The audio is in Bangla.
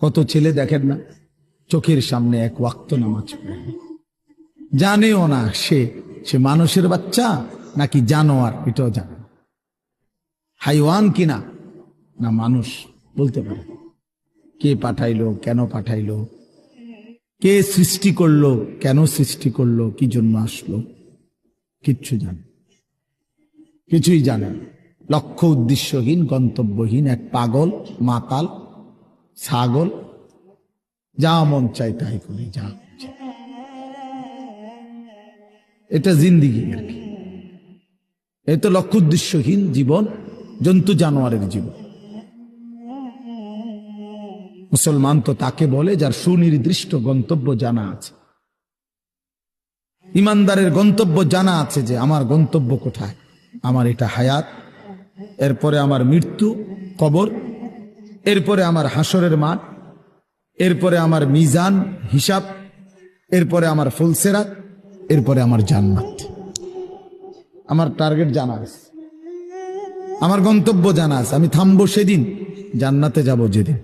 কত ছেলে দেখেন না? চোখের সামনে এক ওয়াক্ত নামাজ জানেও না সে সে মানুষের বাচ্চা নাকি জানোয়ার, এটাও জানে। হাইওয়ান কিনা? না, মানুষ বলতে পারে কে পাঠাইলো, কেন পাঠাইলো? কে সৃষ্টি করল, কেন সৃষ্টি করল, কি জন্য আসলো? কিচ্ছু জানে কিছুই জানে। লক্ষ্য উদ্দেশ্যহীন, গন্তব্যহীন এক পাগল মাতাল ছাগল, যা মন চাই তাই করি, যা এটা জিন্দিগি আর কি। এই তো লক্ষ্য উদ্দেশ্যহীন জীবন, জন্তু জানোয়ারের জীবন। মুসলমান তো তাকে বলে যার সুনির্দিষ্ট গন্তব্য জানা আছে। ইমানদারের গন্তব্য জানা আছে যে আমার গন্তব্য কোথায়? আমার এটা হায়াত, এরপরে আমার মৃত্যু, কবর এরপরে আমার হাসরের মাঠ, এরপরে আমার মিজান হিসাব, এরপরে আমার ফুলসেরাত, এরপরে আমার জান্নাত। আমার টার্গেট জানা আছে। আমার গন্তব্য জানা আছে। আমি থামবো সেদিন, জান্নাতে যাব যেদিন।